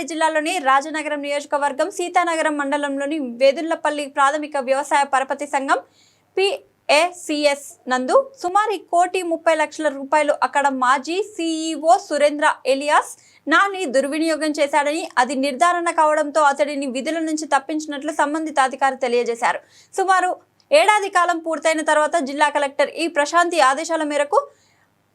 తూర్పుగోదావరి జిల్లాలోని రాజనగరం నియోజకవర్గం సీతానగరం మండలంలోని వేదుల్లపల్లి ప్రాథమిక వ్యవసాయ పరపతి సంఘం పిఏసిఎస్ నందు సుమారు కోటి ముప్పై లక్షల రూపాయలు అక్కడ మాజీ సీఈఓ సురేంద్ర ఎలియాస్ నాని దుర్వినియోగం చేశాడని అది నిర్ధారణ కావడంతో అతడిని విధుల నుంచి తప్పించినట్లు సంబంధిత అధికారి తెలియజేశారు. సుమారు ఏడాది కాలం పూర్తయిన తర్వాత జిల్లా కలెక్టర్ ఈ ప్రశాంతి ఆదేశాల మేరకు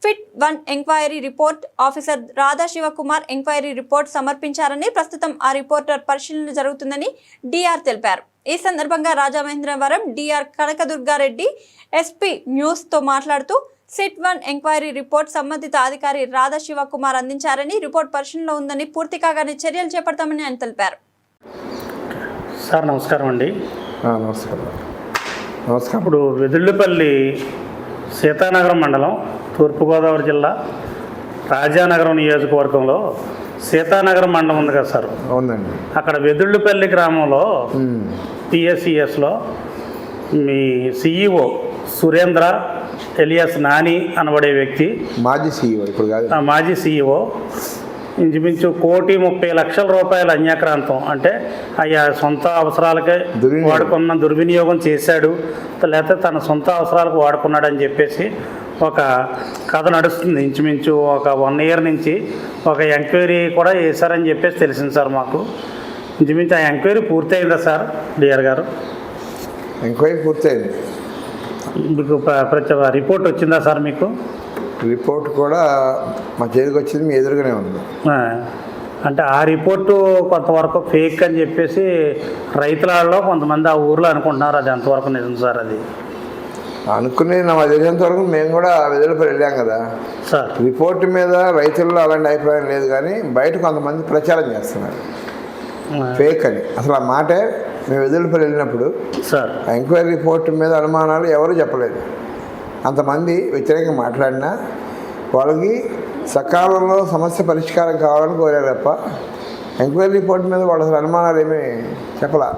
SIT one enquiry report officer Radha Sivakumar enquiry report సమర్పించారని ప్రస్తుతం ఆ రిపోర్టర్ పరిశీలన జరుగుతుందని డిఆర్ తెలిపారు. ఈ సందర్భంగా రాజమహేంద్రవరం డిఆర్ కనకదుర్గారెడ్డి ఎస్పీ న్యూస్తో మాట్లాడుతూ సిట్ వన్ ఎంక్వైరీ రిపోర్ట్ సంబంధిత అధికారి రాధా శివకుమార్ అందించారని రిపోర్ట్ పరిశీలనలో ఉందని పూర్తి కాగానే చర్యలు చేపడతామని ఆయన తెలిపారు. సార్ నమస్కారం అండి. ఆ, నమస్కారం. నమస్కారం. ఇప్పుడు వెదుళ్ళపల్లి సీతానగరం మండలం తూర్పుగోదావరి జిల్లా రాజానగరం నియోజకవర్గంలో సీతానగరం మండలం ఉంది కదా సార్? అవునండి. అక్కడ వెదుళ్ళపల్లి గ్రామంలో పిఎస్సిఎస్లో మీ సిఈఓ సురేంద్ర ఎలియాస్ నాని అనబడే వ్యక్తి మాజీ సీఈఓ ఇప్పుడు కాదు. మాజీ సీఈఓ ఇంచుమించు కోటి ముప్పై లక్షల రూపాయల అన్యాక్రాంతం. అంటే అయ్యా సొంత అవసరాలకే. వాడుకున్న దుర్వినియోగం చేశాడు లేకపోతే తన సొంత అవసరాలకు వాడుకున్నాడని చెప్పేసి ఒక కథ నడుస్తుంది ఇంచుమించు ఒక వన్ ఇయర్ నుంచి ఒక ఎంక్వైరీ కూడా చేశారని చెప్పేసి తెలిసింది సార్ మాకు. ఇంచుమించు ఆ ఎంక్వైరీ పూర్తయిందా సార్ డిఆర్ గారు? ఎంక్వైరీ పూర్తయింది. మీకు ప్ర- ప్రతి రిపోర్ట్ వచ్చిందా సార్ మీకు? రిపోర్ట్ కూడా మా చేతికి వచ్చింది మీ ఎదురుగానే ఉంది. అంటే ఆ రిపోర్టు కొంతవరకు ఫేక్ అని చెప్పేసి రైతులలో కొంతమంది ఆ ఊర్లో అనుకుంటున్నారు అది ఎంతవరకు నిజం సార్ అది? అనుకునే నా తెలిసినంత వరకు మేము కూడా వెదులపల్లి వెళ్ళాం కదా. సార్. రిపోర్ట్ మీద రైతుల్లో అలాంటి అభిప్రాయం లేదు కానీ బయట కొంతమంది ప్రచారం చేస్తున్నారు. ఫేక్ అని. అసలు ఆ మాటే మేము వెదులపల్లి వెళ్ళినప్పుడు ఎంక్వైరీ రిపోర్ట్ మీద అనుమానాలు ఎవరు చెప్పలేదు. అంతమంది వ్యతిరేకంగా మాట్లాడినా వాళ్ళకి సకాలంలో సమస్య పరిష్కారం కావాలని కోరారు తప్ప ఎంక్వైరీ రిపోర్ట్ మీద వాళ్ళ అసలు అనుమానాలు ఏమీ చెప్పలా.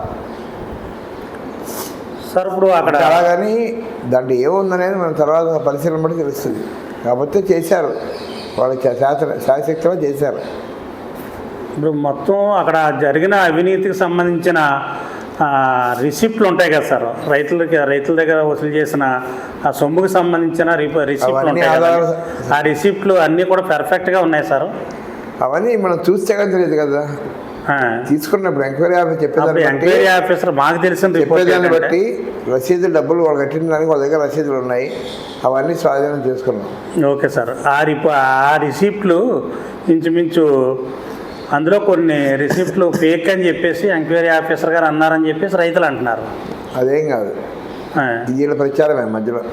సార్ ఇప్పుడు అక్కడ అలాగని దాంట్లో ఏముందనేది మనం తర్వాత పరిశీలన బట్టి తెలుస్తుంది. కాకపోతే చేశారు. వాళ్ళు శాస్త్ర శాశక్తిలో చేశారు. ఇప్పుడు మొత్తం అక్కడ జరిగిన అవినీతికి సంబంధించిన రిసిప్ట్లు ఉంటాయి కదా సార్. రైతులకి రైతుల దగ్గర వసూలు చేసిన ఆ సొమ్ముకి సంబంధించిన రిసిప్ట్లు ఉంటాయి కదా. ఆ రిసిప్ట్లు అన్నీ కూడా పర్ఫెక్ట్గా ఉన్నాయి సార్. అవన్నీ మనం చూస్తే కానీ తెలియదు కదా. తీసుకున్నప్పుడు ఎంక్వైరీ ఆఫీస్ అప్పుడు చెప్పేదాన్ని బట్టి ఎంక్వైరీ ఆఫీసర్ మాకు తెలిసిన రిపోర్ట్ చెప్పేదాన్ని బట్టి రసీదు డబ్బులు వాళ్ళు కట్టిన దానికి వాళ్ళ దగ్గర రసీదులు ఉన్నాయి. అవన్నీ స్వాధీనం చేసుకున్నాం. Okay sir. ఆ రిపో ఆ రిసిప్ట్లు ఇంచుమించు అందులో కొన్ని రిసిప్ట్లు ఫేక్ అని చెప్పేసి ఎంక్వైరీ ఆఫీసర్ గారు అన్నారని చెప్పేసి రైతులు అంటున్నారు. అదేం కాదు. వీళ్ళ ప్రచారమే మధ్యలో.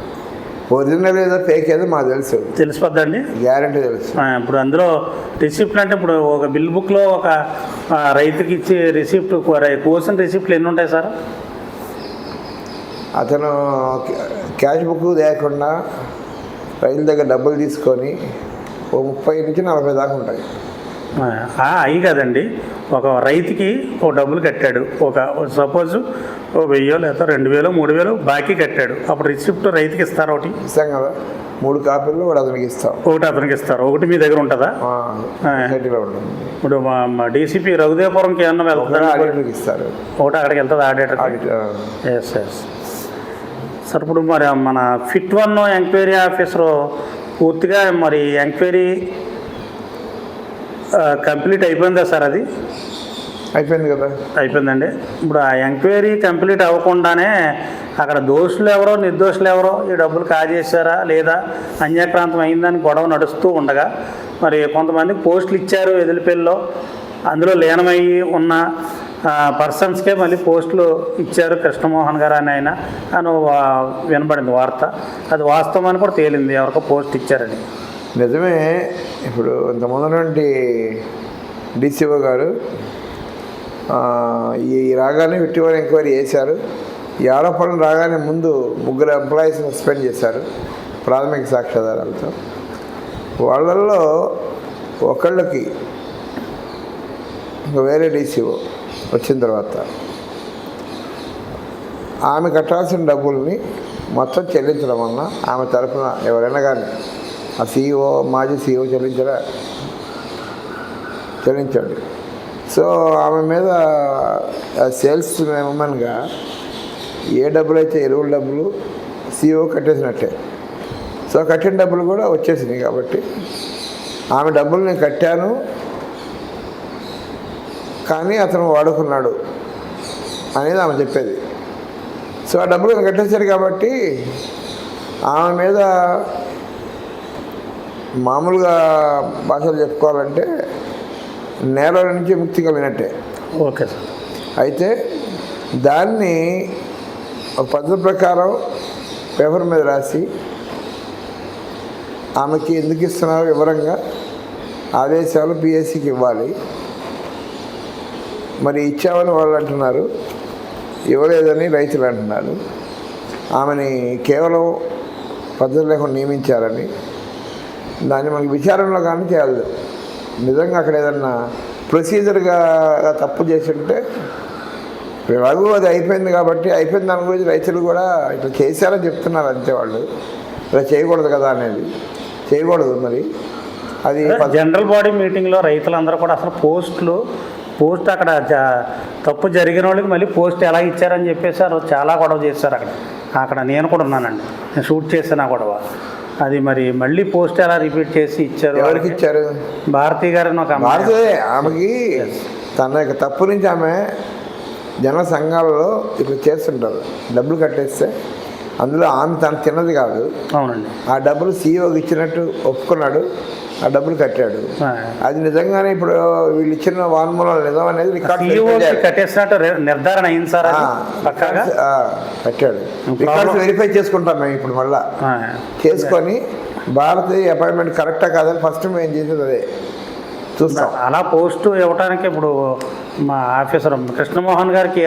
ఒరిజినల్ ఏదో ఫేక్ ఏదో మాకు తెలుసు. తెలిసిపోద్దండి? గ్యారంటీ తెలుసు. ఇప్పుడు అందులో రిసిప్ట్లు అంటే ఇప్పుడు ఒక బిల్ బుక్లో ఒక రైతుకి ఇచ్చే రిసిప్ట్ కోసిన రిసిప్ట్లు ఎన్ని ఉంటాయి సార్? అతను క్యాష్ బుక్ లేకుండా రైలు దగ్గర డబ్బులు తీసుకొని ఓ ముప్పై నుంచి నలభై దాకా ఉంటాయి. అయి కదండి. ఒక రైతుకి ఒక డబ్బులు కట్టాడు. ఒక సపోజ్ ఓ వెయ్యో లేదా రెండు వేలు మూడు వేలు బాకీ కట్టాడు. అప్పుడు రిసిప్ట్ రైతుకి ఇస్తారు ఒకటి? ఇస్తాం కదా. మూడు కాపీలు అతనికి ఇస్తాం. ఒకటి అతనికి ఇస్తారు? ఒకటి మీ దగ్గర ఉంటుందా? ఇప్పుడు మా డీసీపీ రఘుదేవపురంకి ఏమన్నా ఆడిటర్కి ఇస్తారు. ఒకటి అక్కడికి వెళ్తుంది ఆడిటర్. ఎస్ ఎస్ సార్ ఇప్పుడు మరి మన ఫిట్ వన్ ఎంక్వైరీ ఆఫీసర్ పూర్తిగా మరి ఎంక్వైరీ కంప్లీట్ అయిపోయిందా సార్ అది? అయిపోయింది కదా. అయిపోయిందండి. ఇప్పుడు ఆ ఎంక్వైరీ కంప్లీట్ అవ్వకుండానే అక్కడ దోషులు ఎవరో నిర్దోషులు ఎవరో ఈ డబ్బులు కాజేశారా లేదా అన్యాక్రాంతం అయిందని గొడవ నడుస్తూ ఉండగా మరి కొంతమందికి పోస్టులు ఇచ్చారు ఎదిలిపల్లిలో అందులో లీనమయ్యి ఉన్న పర్సన్స్కే మళ్ళీ పోస్టులు ఇచ్చారు కృష్ణమోహన్ గారు అని ఆయన అని వినబడింది వార్త. అది వాస్తవం అని కూడా తేలింది ఎవరికో పోస్ట్ ఇచ్చారని. నిజమే. ఇప్పుడు ఇంతకుముందు నుండి డిసిఓ గారు ఈ రాగానే విట్టివారు ఎంక్వైరీ చేశారు. ఈ ఆరోపణలు రాగానే ముందు ముగ్గురు ఎంప్లాయీస్ సస్పెండ్ చేశారు ప్రాథమిక సాక్ష్యాధారాలతో. వాళ్ళల్లో ఒకళ్ళకి ఇంకా వేరే డీసీఓ వచ్చిన తర్వాత ఆమె కట్టాల్సిన డబ్బుల్ని మొత్తం చెల్లించడం వలన ఆమె తరఫున ఎవరైనా కానీ ఆ సీఈఓ మాజీ సీఈఓ చెల్లించరా చెల్లించండి సో ఆమె మీద సేల్స్ ఉమెన్గా ఏ డబ్బులు అయితే ఎరువుల డబ్బులు సీఓ కట్టేసినట్టే. సో కట్టిన డబ్బులు కూడా వచ్చేసినాయి కాబట్టి ఆమె డబ్బులు నేను కట్టాను. కానీ అతను వాడుకున్నాడు అనేది ఆమె చెప్పేది. సో ఆ డబ్బులు అతను కట్టేశాడు కాబట్టి ఆమె మీద మామూలుగా భాషలు చెప్పుకోవాలంటే నేరాల నుంచి ముక్తి కలిగినట్టే ఓకే సార్. అయితే దాన్ని పద్ధతి ప్రకారం పేపర్ మీద రాసి ఆమెకి ఎందుకు ఇస్తున్నారు వివరంగా ఆదేశాలు పిఎస్సికి ఇవ్వాలి. మరి ఇచ్చామని వాళ్ళు అంటున్నారు ఇవ్వలేదని రైతులు అంటున్నారు. ఆమెని కేవలం పద్ధతి లేకుండా నియమించారని దాన్ని మనకి విచారణలో కానీ చేయాలి. నిజంగా అక్కడ ఏదన్నా ప్రొసీజర్గా తప్పు చేసి ఉంటే ఎలాగో అది అయిపోయింది కాబట్టి అయిపోయింది దాని గురించి రైతులు కూడా ఇట్లా చేశారని చెప్తున్నారు అంతే వాళ్ళు. ఇలా చేయకూడదు కదా అనేది. చేయకూడదు మరి. అది జనరల్ బాడీ మీటింగ్లో రైతులందరూ కూడా అసలు పోస్టులు పోస్ట్ అక్కడ తప్పు జరిగిన వాళ్ళకి మళ్ళీ పోస్ట్ ఎలా ఇచ్చారని చెప్పేసి ఆ రోజు చాలా గొడవ చేశారు అక్కడ. అక్కడ నేను కూడా ఉన్నానండి. నేను షూట్ చేసిన గొడవ. అది మరి మళ్ళీ పోస్ట్ ఎలా రిపీట్ చేసి ఇచ్చారు? ఎవరికి ఇచ్చారు? భారతీ గారిని ఒక భారతే ఆమెకి తన యొక్క తప్పు నుంచి ఆమె జన సంఘాలలో ఇట్లా చేస్తుంటారు. డబ్బులు కట్టేస్తే అందులో ఆమె తను తిన్నది కాదు. అవునండి. ఆ డబ్బులు సీఈఓకి ఇచ్చినట్టు ఒప్పుకున్నాడు ఆ డబ్బులు కట్టాడు. అది నిజంగానే ఇప్పుడు వీళ్ళు ఇచ్చిన వాన్మూలం నిజం అనేది రికార్డ్ కట్టేసినట్టు నిర్ధారణ అయింది సార్ కట్టాడు. రికార్డ్స్ వెరిఫై చేసుకుంటాం మేము ఇప్పుడు మళ్ళా. చేసుకొని భారతీయ అపాయింట్మెంట్ కరెక్టా కాదని ఫస్ట్ మేము చేసేది అదే. చూస్తాం. అలా పోస్టు ఇవ్వడానికి ఇప్పుడు మా ఆఫీసర్ కృష్ణమోహన్ గారికి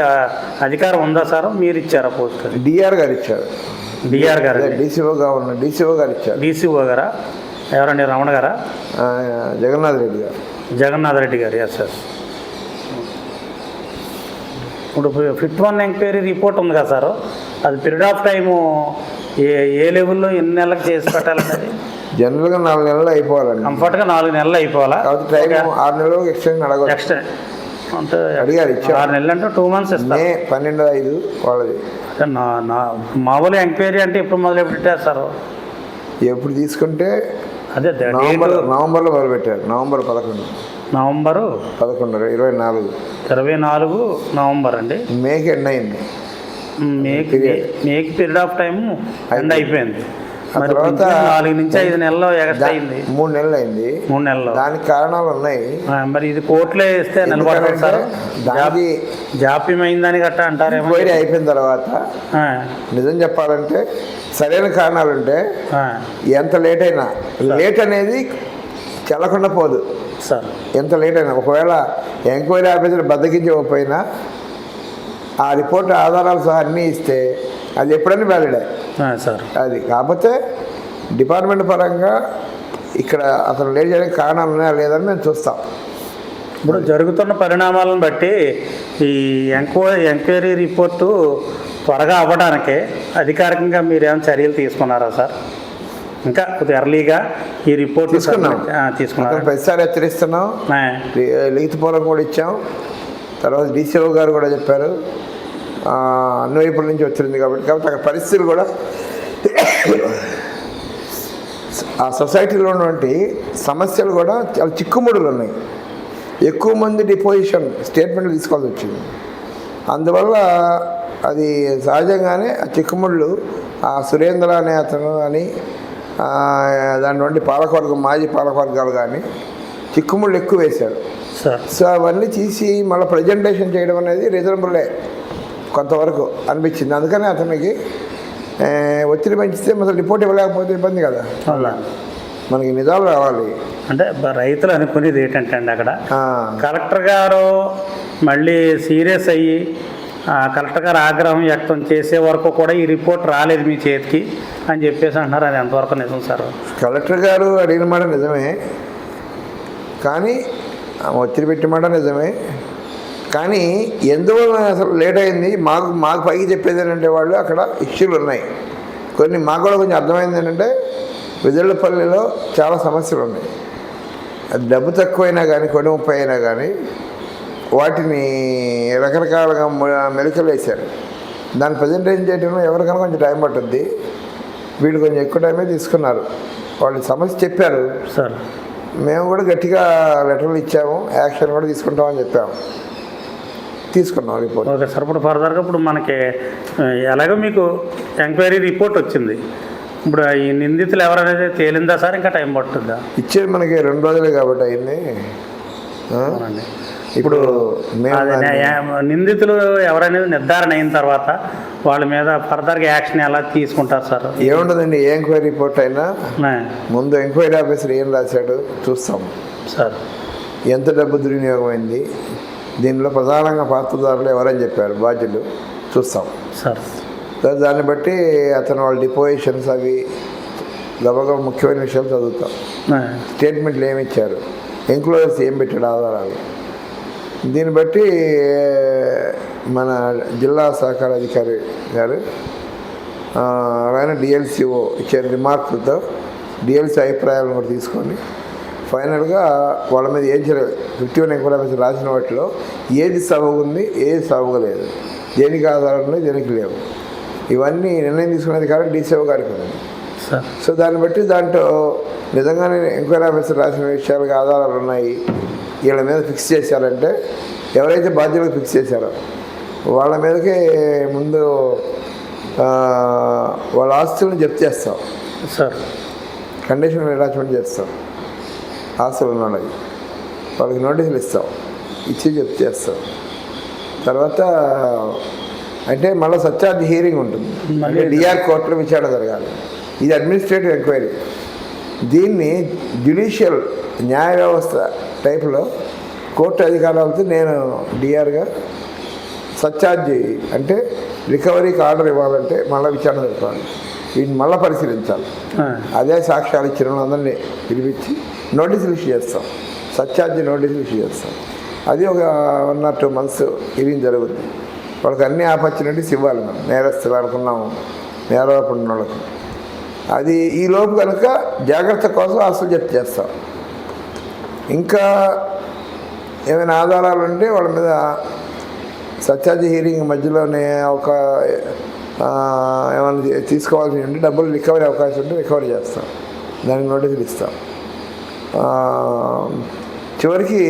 అధికారం ఉందా సార్? మీరు ఇచ్చారా పోస్ట్ డిఆర్ గారు ఇచ్చారు. డిఆర్ గారు. డీసీఓగా ఉన్న డీసీఓ గారు ఇచ్చారు. డీసీఓ గారా? ఎవరండి? రమణ గారా? జగన్నాథ్ రెడ్డి గారు. జగన్నాథ్ రెడ్డి గారు. ఎస్ ఎస్ ఇప్పుడు ఫిఫ్త్ వన్ ఎంక్వైరీ రిపోర్ట్ ఉంది కదా సార్? అది పీరియడ్ ఆఫ్ టైము ఏ ఏ లెవెల్లో ఎన్ని నెలలకు చేసి పెట్టాలనేది జనరల్గా నాలుగు నెలలు అయిపోవాలండి. కంఫర్ట్గా నాలుగు నెలలు అయిపోవాలా? కాబట్టి టైం ఆరు నెలలు ఎక్స్టెండ్ అడగదు అంటే అడిగారు, ఇచ్చారు. ఆరు నెలలు అంటే టూ మంత్స్ ఇస్తారు మే పన్నెండు ఐదు వాళ్ళది. నా నా మామూలు ఎంక్వైరీ అంటే ఎప్పుడు మొదలు పెట్టారు సార్? ఎప్పుడు తీసుకుంటే అదే నవంబర్ నవంబర్లో మొదలుపెట్టారు. నవంబర్ పదకొండు. నవంబరు? పదకొండు ఇరవై నాలుగు. ఇరవై నాలుగు నవంబర్ అండి. మేకి ఎండ్ అయింది. మేక్. మేక్ పీరియడ్ ఆఫ్ టైం ఎండ్ అయిపోయింది. తర్వాత నాలుగు నుంచి ఐదు నెలలు ఎగస్ట్ అయింది. మూడు నెలలు అయింది. మూడు నెలలు దానికి కారణాలు ఉన్నాయి. మరి ఇది కోర్టులో వేస్తే నిలబడతారు సార్. ఎందుకంటే దానికి జాప్యం అయిందని గట్టా అంటారేమో ఎంక్వైరీ అయిపోయిన తర్వాత నిజం చెప్పాలంటే సరైన కారణాలు ఉంటే ఎంత లేట్ అయినా. లేట్ అనేది చెల్లకుండా పోదు. సార్. ఎంత లేట్ అయినా. ఒకవేళ ఎంక్వైరీ ఆఫీసర్ బద్దకించకపోయినా ఆ రిపోర్ట్ ఆధారాలు సహా అన్నీ ఇస్తే అది ఎప్పుడైనా వ్యాలిడే సార్. అది కాకపోతే డిపార్ట్మెంట్ పరంగా ఇక్కడ అతను లేట్ చేయడానికి కారణాలు ఉన్నాయా లేదని మేము చూస్తాం. ఇప్పుడు జరుగుతున్న పరిణామాలను బట్టి ఈ ఎంక్వైరీ ఎంక్వైరీ రిపోర్టు త్వరగా అవ్వడానికి అధికారికంగా మీరేమైనా చర్యలు తీసుకున్నారా సార్? ఇంకా కొద్దిగా ఎర్లీగా ఈ రిపోర్ట్ తీసుకున్నాం. తీసుకున్నారు? అతను ప్రతిసారి హెచ్చరిస్తున్నాం. లిఖితపూర్వం కూడా ఇచ్చాం. తర్వాత డీసీఓ గారు కూడా చెప్పారు. ఆ, అన్ని వైపుల నుంచి వచ్చింది కాబట్టి కాబట్టి అక్కడ పరిస్థితులు కూడా ఆ సొసైటీలో ఉన్నటువంటి సమస్యలు కూడా చాలా చిక్కుముడులు ఉన్నాయి. ఎక్కువ మంది డిపోజిషన్ స్టేట్మెంట్ తీసుకోవాల్సి వచ్చింది. అందువల్ల అది సహజంగానే ఆ చిక్కుముళ్ళు ఆ సురేంద్ర అనే అతను అని ఆ, దాని నుండి పాలకవర్గం మాజీ పాలకవర్గాలు కానీ చిక్కుముళ్ళు ఎక్కువ వేశారు. సో అవన్నీ తీసి మళ్ళీ ప్రజెంటేషన్ చేయడం అనేది రీజనబుల్లే కొంతవరకు అనిపించింది. అందుకని అతనికి ఒత్తిడి పెంచితే మొదలు రిపోర్ట్ ఇవ్వలేకపోతే ఇబ్బంది కదా. అలా మనకి నిజాలు రావాలి. అంటే రైతులు అనుకునేది ఏంటంటే అండి అక్కడ కలెక్టర్ గారు మళ్ళీ సీరియస్ అయ్యి కలెక్టర్ గారు ఆగ్రహం వ్యక్తం చేసే వరకు కూడా ఈ రిపోర్ట్ రాలేదు మీ చేతికి అని చెప్పేసి అంటున్నారు. అది ఎంతవరకు నిజం సార్? కలెక్టర్ గారు అడిగిన మాట నిజమే. కానీ ఒత్తిడి పెట్టిన మాట నిజమే. కానీ ఎందువల్ల అసలు లేట్ అయింది? మాకు మాకు పైకి చెప్పేది ఏంటంటే వాళ్ళు అక్కడ ఇష్యూలు ఉన్నాయి. కొన్ని మాకు కూడా కొంచెం అర్థమైంది ఏంటంటే విజయపల్లిలో చాలా సమస్యలు ఉన్నాయి. అది డబ్బు తక్కువైనా కానీ కొన్ని ముప్పై అయినా కానీ వాటిని రకరకాలుగా మెలికలు వేశారు దాన్ని ప్రజెంటేషన్ చేయడంలో ఎవరికైనా కొంచెం టైం పట్టుద్ది. వీళ్ళు కొంచెం ఎక్కువ టైమే తీసుకున్నారు. వాళ్ళు సమస్య చెప్పారు. సార్. మేము కూడా గట్టిగా లెటర్లు ఇచ్చాము. యాక్షన్ కూడా తీసుకుంటామని చెప్పాము. తీసుకున్నాం రిపోర్ట్ ఓకే సార్ ఇప్పుడు ఫర్దర్గా ఇప్పుడు మనకి ఎలాగో మీకు ఎంక్వైరీ రిపోర్ట్ వచ్చింది. ఇప్పుడు ఈ నిందితులు ఎవరనేది తేలిందా సార్? ఇంకా టైం పట్టుద్దా ఇచ్చేది మనకి రెండు రోజులే కాబట్టి అయింది. ఇప్పుడు నిందితులు ఎవరనేది నిర్ధారణ అయిన తర్వాత వాళ్ళ మీద ఫర్దర్గా యాక్షన్ ఎలా తీసుకుంటారు సార్? ఏముండదండి ఏ ఎంక్వైరీ రిపోర్ట్ అయినా ముందు ఎంక్వైరీ ఆఫీసర్ ఏం రాశాడు చూస్తాం. సార్. ఎంత డబ్బు దుర్వినియోగం అయింది దీనిలో ప్రధానంగా పాత్రదారులు ఎవరని చెప్పారు? బాధ్యులు. చూస్తాం. సార్. దాన్ని బట్టి అతను వాళ్ళ డిపోజిషన్స్ అవి గబగబా ముఖ్యమైన విషయాలు చదువుతాం. స్టేట్మెంట్లు ఏమి ఇచ్చారు? ఎంక్లోజర్స్ ఏం పెట్టాడు? ఆధారాలు. దీన్ని బట్టి మన జిల్లా సహకార అధికారి గారు ఆయన డిఎల్సిఓ ఇచ్చే రిమార్కులతో డిఎల్సి అభిప్రాయాలను కూడా తీసుకొని ఫైనల్గా వాళ్ళ మీద ఏం చేయలేదు. ఫిఫ్టీ వన్ ఎంక్వైరీ రాసిన వాటిలో ఏది సవగుంది ఏది సవగలేదు దేనికి ఆధారం ఉన్నాయి దేనికి లేవు. ఇవన్నీ నిర్ణయం తీసుకునేది కాబట్టి డీసీఓ గారికి ఉంది సార్. సో దాన్ని బట్టి దాంట్లో నిజంగానే ఎంక్వైరీ ఆఫీసర్ రాసిన విషయాలకు ఆధారాలు ఉన్నాయి. వీళ్ళ మీద ఫిక్స్ చేశారంటే ఎవరైతే బాధ్యతలు ఫిక్స్ చేశారో వాళ్ళ మీదకి ముందు వాళ్ళ ఆస్తులను జప్తు చేస్తాం. సార్. కండిషన్ అటాచ్మెంట్ చేస్తాం. ఆస్తులు ఉన్న వాళ్ళకి నోటీసులు ఇస్తాం. ఇచ్చి జప్తు చేస్తాం. తర్వాత అంటే మళ్ళీ సత్యార్థి హీరింగ్ ఉంటుంది. మళ్ళీ- అంటే డిఆర్ కోర్టులో విచారణ జరగాలి. ఇది అడ్మినిస్ట్రేటివ్ ఎంక్వైరీ దీన్ని జ్యుడిషియల్ న్యాయ వ్యవస్థ టైపులో కోర్టు అధికారులతో నేను డిఆర్గా సత్యార్థి అంటే రికవరీకి ఆర్డర్ ఇవ్వాలంటే మళ్ళీ విచారణ జరపాలి. వీటిని మళ్ళీ పరిశీలించాలి. అదే సాక్ష్యాలు ఇచ్చిన వాళ్ళందరినీ పిలిపించి నోటీసులు ఇష్యూ చేస్తాం. సత్యార్థి నోటీసులు ఇష్యూ చేస్తాం. అది ఒక one or two months hearing జరుగుతుంది వాళ్ళకి అన్ని ఆపర్చునిటీస్ ఇవ్వాలి మనం. నేరస్తులు అనుకున్నాము. నేరాపడిన వాళ్ళకి అది ఈ లోపు కనుక జాగ్రత్త కోసం అసలు జప్తు చేస్తాం. ఇంకా ఏమైనా ఆధారాలు ఉంటే వాళ్ళ మీద సత్యార్థి హీరింగ్ మధ్యలోనే ఒక ఏమైనా తీసుకోవాల్సి ఉంటే డబ్బులు రికవరీ అవకాశం ఉంటే రికవరీ చేస్తాం. దానికి నోటీసులు ఇస్తాం. చివరికి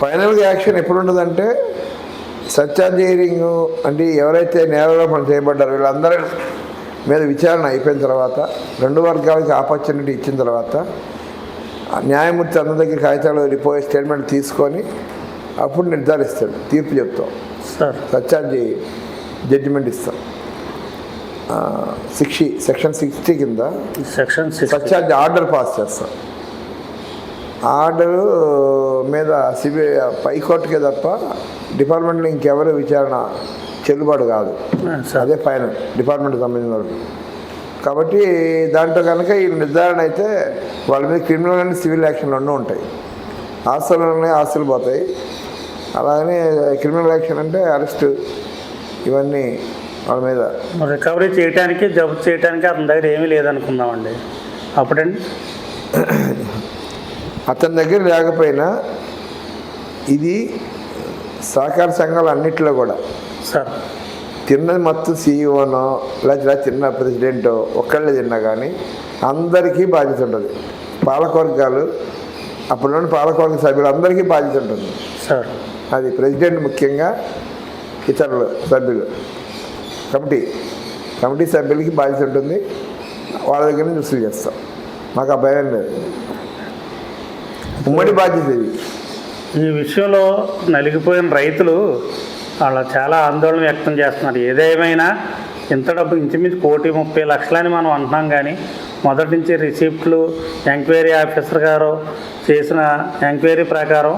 ఫైనల్గా యాక్షన్ ఎప్పుడు ఉండదంటే సత్యార్థి హీరింగ్ అంటే ఎవరైతే నేరారోపణ చేయబడ్డారో వీళ్ళందరి మీద విచారణ అయిపోయిన తర్వాత రెండు వర్గాలకి ఆపర్చునిటీ ఇచ్చిన తర్వాత న్యాయమూర్తి అందరి దగ్గర కాగితాలు రిపోయి స్టేట్మెంట్ తీసుకొని అప్పుడు నిర్ధారిస్తాడు. తీర్పు చెప్తాం. సత్యార్థి జడ్జిమెంట్ ఇస్తాం. సిక్స్టీ సెక్షన్ సిక్స్టీ కింద సెక్షన్ సత్యార్థి ఆర్డర్ పాస్ చేస్తాం. ఆర్డర్ మీద సిబి పైకోర్టుకే తప్ప డిపార్ట్మెంట్లో ఇంకెవరు విచారణ చెల్లుబాటు కాదు. అదే ఫైనల్ డిపార్ట్మెంట్ సంబంధించిన వాళ్ళు కాబట్టి దాంట్లో కనుక ఈ నిర్ధారణ అయితే వాళ్ళ మీద క్రిమినల్ అండ్ సివిల్ యాక్షన్ రెండు ఉంటాయి. ఆస్తులు ఉన్నాయి ఆస్తులు పోతాయి. అలాగనే క్రిమినల్ యాక్షన్ అంటే అరెస్ట్ ఇవన్నీ వాళ్ళ మీద. రికవరీ చేయడానికి జబ్బు చేయడానికి అతని దగ్గర ఏమీ లేదనుకుందామండి. అప్పుడండి. అతని దగ్గర లేకపోయినా ఇది సహకార సంఘాలు అన్నిట్లో కూడా. సార్. తిన్నది మొత్తం సీఈఓనో లేదా తిన్న ప్రెసిడెంటో ఒక్కళ్ళే తిన్నా కానీ అందరికీ బాధ్యత ఉంటుంది. పాలకవర్గాలు అప్పుడున్న పాలకవర్గ సభ్యులు అందరికీ బాధ్యత ఉంటుంది. సార్. అది ప్రెసిడెంట్ ముఖ్యంగా ఇతరులు సభ్యులు. కమిటీ కమిటీ సభ్యులకి బాధ్యత ఉంటుంది. వాళ్ళ దగ్గర నుంచి వసూలు చేస్తాం. మాకు ఆ భయం లేదు. ఉమ్మడి బాధ్యత ఇది. ఈ విషయంలో నలిగిపోయిన రైతులు వాళ్ళ చాలా ఆందోళన వ్యక్తం చేస్తున్నారు. ఏదేమైనా ఇంత డబ్బు ఇంచుమించు కోటి ముప్పై లక్షలని మనం అంటున్నాం కానీ మొదటి నుంచి రిసిప్ట్లు ఎంక్వైరీ ఆఫీసర్ గారు చేసిన ఎంక్వైరీ ప్రకారం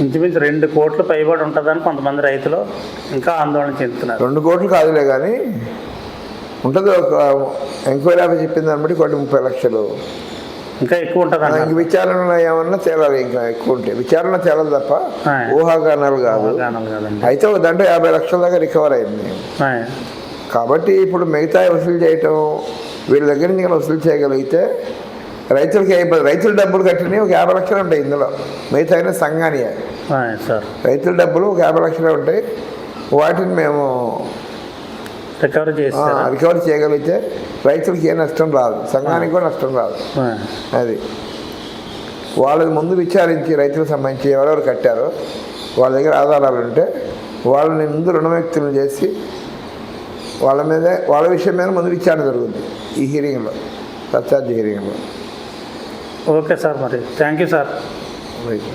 ఇంచుమించు రెండు కోట్లు పైబడి ఉంటుందని కొంతమంది రైతులు ఇంకా ఆందోళన చెందుతున్నారు. రెండు కోట్లు కాదులే కానీ ఉంటుంది ఒక ఎంక్వైరీ ఆఫీస్ చెప్పిన దాన్ని బట్టి కోటి ముప్పై లక్షలు. ఇంకా ఎక్కువ ఉంటుంది ఇంక విచారణ ఏమన్నా తేలాలి ఇంకా ఎక్కువ ఉంటే. విచారణ తేలదు తప్ప. ఊహాగానాలు కాదు. అయితే ఒక దాంట్లో యాభై లక్షల దాకా రికవర్ అయింది. కాబట్టి ఇప్పుడు మిగతా వసూలు చేయటం వీళ్ళ దగ్గర నుంచి కనుక వసూలు చేయగలిగితే రైతులకి అయిపోయి రైతుల డబ్బులు కట్టినవి ఒక యాభై లక్షలు ఉంటాయి ఇందులో. మిగతా సంఘాని ఆ, సార్. రైతుల డబ్బులు ఒక యాభై లక్షలు ఉంటాయి. వాటిని మేము రికవరీ చేస్తారా? రికవర్ చేయగలిగితే రైతులకి ఏ నష్టం రాదు. సంఘానికి కూడా నష్టం రాదు. అది. వాళ్ళని ముందు విచారించి రైతులకు సంబంధించి ఎవరెవరు కట్టారో వాళ్ళ దగ్గర ఆధారాలు ఉంటే వాళ్ళని ముందు రుణవ్యక్తులు చేసి వాళ్ళ మీదే వాళ్ళ విషయం మీద ముందు విచారణ జరుగుతుంది ఈ హీరింగ్లో సత్యార్థి హీరింగ్లో ఓకే సార్ మరి. Thank you sir. రైట్.